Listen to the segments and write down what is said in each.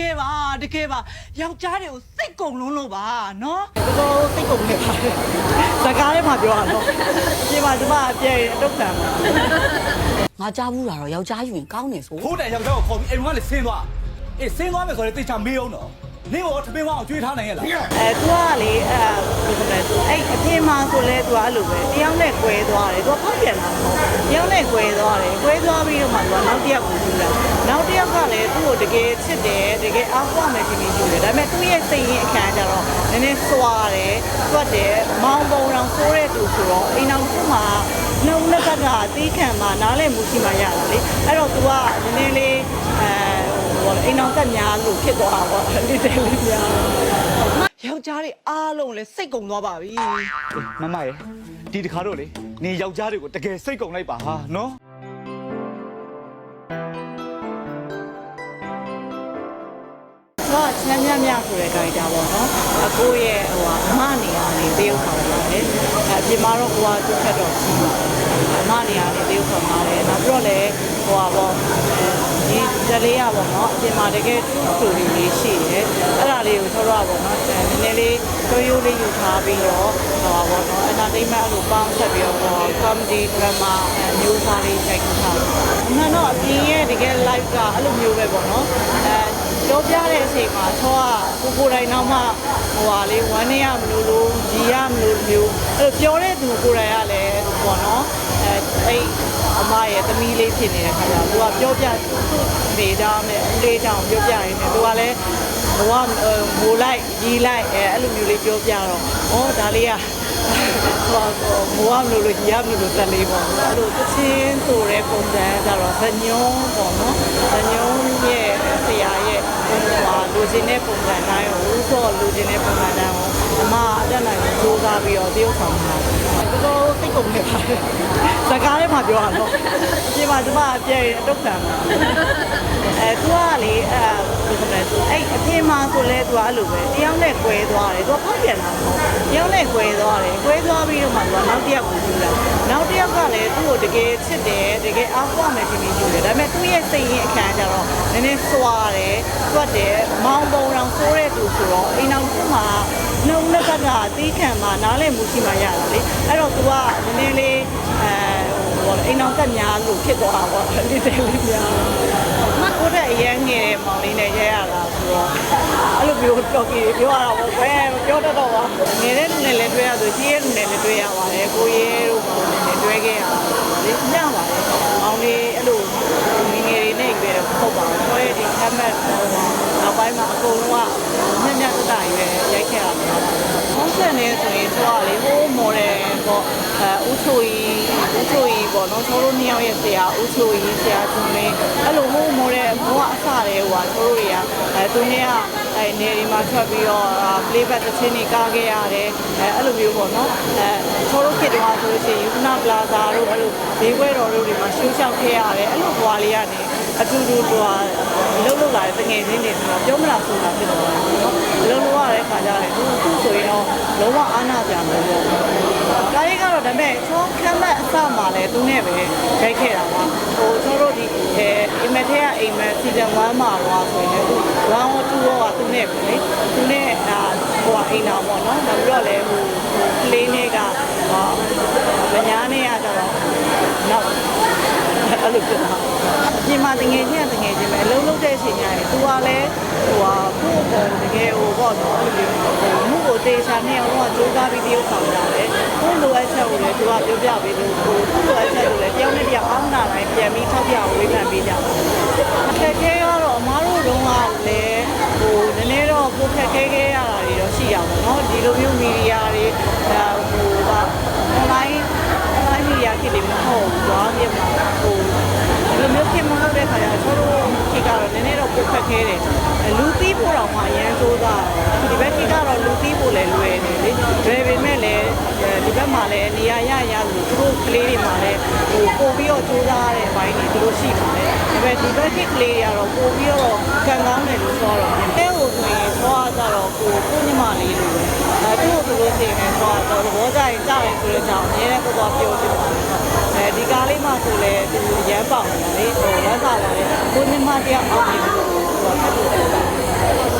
ကယ်ပါတကယ်ပါယောက်ျားတွေကိုစိတ်ကုန်လုံးလို့ပါနော်တော်တော်စိတ်ကုန်နေပါတယ်စကားထဲမှာပြောရတော့ဒီမှာဒီမှာအပြည့်အတုတ်ခံပါငါကြားဘူးတာတော့ယောက်ျားယူရင်ကောင်းတယ်ဆိုဖိုးတန်ယောက်ျားကိုခေါ်ပြီးအိမ်ကလည်းဆင်းသွားအေးဆင်းသွားမယ်ဆိုရင်တိတ်ချမေးအောင်တော့ နင့်ရောထမင်းဝအောင်ကျွေးထားနိုင်ရဲ့လားအဲသူကလေအဲဘယ်လိုလဲသူအဲ့အပြင်မှာဆိုလဲသူကအဲ့လိုပဲတယောက်နဲ့ကွဲသွားတယ်သူကဖောက်ပြန်လာတော့တယောက်နဲ့ကွဲသွားတယ်ကွဲသွားပြီးတော့မှသူကနောက်တစ်ယောက်ကိုယူလာနောက်တစ်ယောက်ကလည်းသူ့ကိုတကယ်ချစ်တယ်တကယ်အားကိုးမယ်ခင်ဗျယူတယ်ဒါပေမဲ့သူ့ရဲ့စိတ်ရင်းအခမ်းအကျတော့နည်းနည်းစွာတယ်တွတ်တယ်မောင်းပုံတော်ဆိုးတဲ့သူဆိုတော့အိမ်တော်ခုမှာနှုံးနှစ်ပတ်ကအသေးခံမှာနားလည်မှုရှိမှရတာလေအဲ့တော့သူကနည်းနည်းလေးအဲ ဟိုအိမ်အောင်သက်များလို့ဖြစ်သွားတာပေါ့ဒီတယ်လေးများယောက်ျားတွေအားလုံးလည်းစိတ်ကုန်သွားပါပြီမမရေဒီတခါတော့လေနေယောက်ျားတွေကိုတကယ်စိတ်ကုန်လိုက်ပါဟာနော်သူကချမ်းမြမြဆိုတဲ့ character ပေါ့နော်အကိုရဲ့ဟိုအမနေရာနေတရုပ်ဆောင်ပါတယ်အပြင်မှာတော့ကိုကသူ့ထက်တော့ကြီးပါတယ်အမနေရာနေတရုပ်ဆောင်ပါတယ်နောက်ပြီးတော့လည်းဟိုပါပေါ့ ဒီဇလေးရပေါ့နော်အပြင်မှာတကယ် true story လေးရှိတယ်အဲ့ဒါလေးကိုဆောတော့ပေါ့နော်နည်းနည်းလေးတိုးရိုးလေးယူထားပြီးတော့ဟိုပါပေါ့နော် entertainment အဲ့လိုပေါင်းဆက်ပြီးတော့ comedy drama မျိုးစားလေးချိန်ထားတယ်အမှန်တော့အပြင်ရဲ့တကယ် live ကအဲ့လိုမျိုးပဲပေါ့နော်အဲပြောပြတဲ့အချိန်မှာချောကကိုကိုယ်တိုင်တော့မှဟိုဟာလေးဝမ်းနေရမလို့လို့ရီရမလို့မျိုးအဲ့လိုပြောတဲ့သူကိုယ်တိုင်ကလည်းပေါ့နော်အဲအဲ့ အမရဲ့သမီးလေးဖြစ်နေတဲ့ခါကျတော့သူကပြောပြနေကြမယ်အလေးတောင်ပြောပြရင်းနဲ့သူကလည်းဘဝငိုလိုက်ရီလိုက်အဲအဲ့လိုမျိုးလေးပြောပြတော့ဩဒါလေးကဟိုဟိုမလို့လို့ရမလို့တက်လေးပေါ့အဲ့လိုသချင်းဆိုတဲ့ပုံစံကြတော့ဇညုံပေါ့နော်ဇညုံရဲ့ဆရာရဲ့ဟိုဟာလူချင်းတဲ့ပုံစံတိုင်းကိုဥစောလူချင်းတဲ့ပုံစံတိုင်းကိုအမအတက်နိုင်ကို စူးစမ်းပြီးတော့တရုပ်ဆောင်တာတော်တော်စိတ်ကုန်နေပါတယ်စကားထဲမှာပြောရတော့ဒီမှာဒီမှာအပြည့်အတုတ်ခံပါအဲသူကလေအဲဘယ် လဲဆိုအဲ့အပြင်မှာဆိုလဲသူကအဲ့လိုပဲတယောက်နဲ့ကွဲသွားတယ်သူကဖောက်ပြန်တာမဟုတ်တယောက်နဲ့ကွဲသွားတယ်ကွဲသွားပြီးတော့မှသူကနောက်တစ်ယောက်ကိုယူလာနောက်တစ်ယောက်ကလည်းသူ့ကိုတကယ်ချစ်တယ်တကယ်အားကိုးမယ်ထင်ပြီးယူတယ်ဒါပေမဲ့သူ့ရဲ့စိတ်ရင်းအခမ်းအကျတော့နည်းနည်းစွာတယ်တွတ်တယ်မောင်းပုံတော်ဆိုးတဲ့သူဆိုတော့အိမ်အောင်သူ့မှာနှုံနှစ်ဖက်ကတီးခံမှာနားလည်မှုရှိမှရတာလေအဲ့တော့သူကနည်းနည်းလေးအဲဟိုအိမ်အောင်ကများလို့ဖြစ်သွားတာပေါ့လေးတယ်လေးများ မကိုတဲ့အရန်ငယ်တဲ့မောင်လေးနဲ့ရဲရတာဆိုတော့အဲ့လိုမျိုးပြောကြည့်ပြောရတာပေါ့ဘယ်မပြောတတ်တော့ပါငယ်တဲ့လူနဲ့လည်းတွေ့ရဆိုကြီးရဲ့လူနဲ့လည်းတွေ့ရပါတယ်ကိုရဲတို့မောင်လေးနဲ့တွေ့ခဲ့ရတာလေညပါတယ်မောင်လေးအဲ့လိုငယ်ငယ်လေးနဲ့တွေ့တော့ဟုတ်ပါဘူးဆိုရဲဒီကမ်းမတ်ဟိုနောက်ပိုင်းမှာအကုန်လုံးကညံ့ညံ့တတရွယ်ရိုက်ခဲ့တာများပါတယ်။ဟုတ်ဆက်နေဆိုရင်သူကလေဟိုးမော်ဒယ်ပေါ့အဲဦးချိုကြီးဦးချိုကြီး ပေါ့နော်ကျွန်တော်တို့နှစ်ယောက်ရဲ့ဆရာဦးချိုကြီးဆရာကျွန်းလေးအဲ့လိုဟိုးမော်ဒယ်ဘဝအစတဲ့ဟိုကကျွန်တော်တို့တွေကအဲသူနဲ့ကအဲနေဒီမှာထွက်ပြီးတော့ playback တစ်ချင်းတွေကားခဲ့ရတယ်အဲအဲ့လိုမျိုးပေါ့နော်အဲကျွန်တော်တို့ဖြစ်တော့ဆိုလို့ရှိရင်ယူနာပလာဇာတို့အဲ့လိုဈေးပွဲတော်တို့တွေမှာရှိုးလျှောက်ခဲ့ရတယ်အဲ့လိုဘဝလေးကနေအတူတူဟိုလှုပ်လှုပ်လာတဲ့ငွေချင်းတွေဆိုတော့ပြောမလားဆိုတာဖြစ်တော့တယ်နော်လှုပ်လှုပ်ရတဲ့ခါကျတော့သူသူဆိုရင်တော့လုံးဝအားနာကြမှာပေါ့ဒါလေးက တော့ဒါပေမဲ့ချောခမ်းမတ်အစမှလည်းသူနဲ့ပဲခိုက်ခဲ့တာပါဟိုကျွန်တော်တို့ဒီအဲအိမ်မက်ထဲကအိမ်မက်စီဇန်1မှာတော့ဆိုရင်လည်း1 or 2ရောကသူနဲ့ပဲလေသူနဲ့အာဟိုအိမ်တော်ပေါ့နော်နောက်ပြီးတော့လည်းဟိုကလေးနဲ့ကဟာဗညာနဲ့ကကျတော့နောက်အဲ့လိုဖြစ်တာဒီမှာတငယ်ချင်းကတငယ်ချင်းပဲအလုံးလုံးတဲ့အချိန်ညာတယ်သူကလည်းဟိုဟာကိုယ့်ကိုယ်တကယ်ဟိုပေါ့နော်အဲ့လိုမျိုးဟိုမှုကိုတေချာနဲ့ဟိုကကြိုးစားပြီးတရုပ်ဆောင်ကြတ လိုက်ချက်ကိုလည်းသူကပြောပြပေးလို့ကိုကိုလိုက်ချက်ကိုလည်းတယောက်နဲ့တယောက်အောင်းနာတိုင်းပြန်ပြီးထောက်ပြဝေဖန်ပေးကြပါအခက်ခဲကတော့အမားတို့တုန်းကလည်းဟိုနည်းနည်းတော့ကိုခက်ခဲခဲရတာတွေတော့ရှိရပါတော့ဒီလိုမျိုးမီဒီယာတွေဟိုက online online မီဒီယာခေတ်တွေမဟုတ်ဘူးကွာမြန်မာဟိုဒီလိုမျိုးခေတ်မဟုတ်တဲ့ခါ ခက်ခဲတယ်။လူသီးဖို့တော့မှအရန်စိုးသားဒီဘက်ခေတ်ကတော့လူသီးဖို့လည်းလွယ်တယ်လေ။လွယ်ပေမဲ့လည်းဒီဘက်မှာလည်းနေရာရရလို့သူတို့ကလေးတွေမှာလည်းဟိုပို့ပြီးတော့စူးစမ်းရတဲ့အပိုင်းတွေသူတို့ရှိပါတယ်။ဒါပေမဲ့ဒီဘက်ခေတ်ကလေးတွေကတော့ပို့ပြီးတော့ခံကောင်းတယ်လို့ဆိုတော့အဲဟိုဆိုရင်သွားကြတော့ကိုကိုညီမလေးလိုပဲ။ အဲသူ့ကိုဆိုလို့ရှိရင်တော့သဘောကျရင်ကြောက်ရင်ဆိုတော့ကြောက်အများနဲ့ကိုပေါ်ပြောပြအဲဒီကားလေးမှဆိုလဲသူရမ်းပေါက်တယ်လေဟိုလက်စားလာတယ်ကိုနှစ်မတယောက်အောင်ပြီးသူကသူ့ကို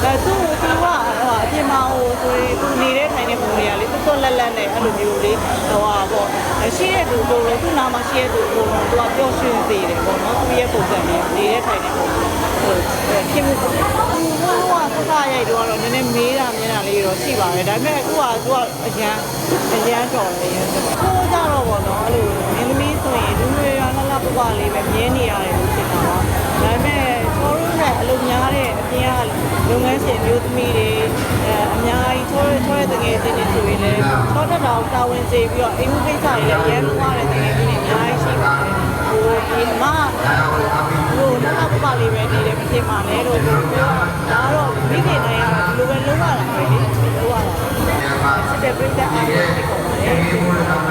အဲသူ့သူကဟိုအပြင်မှာဟိုဆိုရင်သူနေတဲ့ထိုင်တဲ့ပုံတွေကလေသွတ်သွတ်လက်လက်နဲ့အဲ့လိုမျိုးလေးဟိုဟာပေါ့ရှိတဲ့သူကိုယ်လုံးသူ့နာမှာရှိတဲ့သူကိုယ်လုံးသူကပျော်ရွှင်စေတယ်ပေါ့နော်သူ့ရဲ့ပုံစံလေးနေတဲ့ထိုင်တဲ့ပုံစံ ဖြစ်မှုပေါ့သူကစကားရိုက်တော့တော့နည်းနည်းမေးတာမြင်တာလေးတော့ရှိပါတယ်ဒါပေမဲ့အခုကသူကအရန်အရန်တော်တယ်ကိုကြတော့ပေါ့နော်အဲ့လိုမင်းသမီးဆိုရင်လူတွေရလှလှပပလေးပဲမြင်နေရတယ်လို့ထင်တာပါဒါပေမဲ့ကျွန်တော်တို့ကအလုပ်များတဲ့အပြင်ကလုပ်ငန်းရှင်မျိုးသမီးတွေအဲအများကြီးချောရချောရတကယ်ချင်းတွေဆိုရင်လည်းချောတတ်တော်တာဝန်ကျေပြီးတော့အိမ်မှုကိစ္စတွေလည်းရဲလို့ရတယ်တကယ်ချင်းတွေအများကြီးရှိပါတယ်ဟို ဒီအမဟိုလှလှပပလေးပဲနေတယ်မဖြစ်ပါနဲ့လို့ပြောတာဒါတော့မိခင်တိုင်းကတော့ဒီလိုပဲလုပ်ရတာပဲလေလုပ်ရတာစစ်တဲ့ပြိတ္တအားလုံးဖြစ်ကုန်ပါတယ်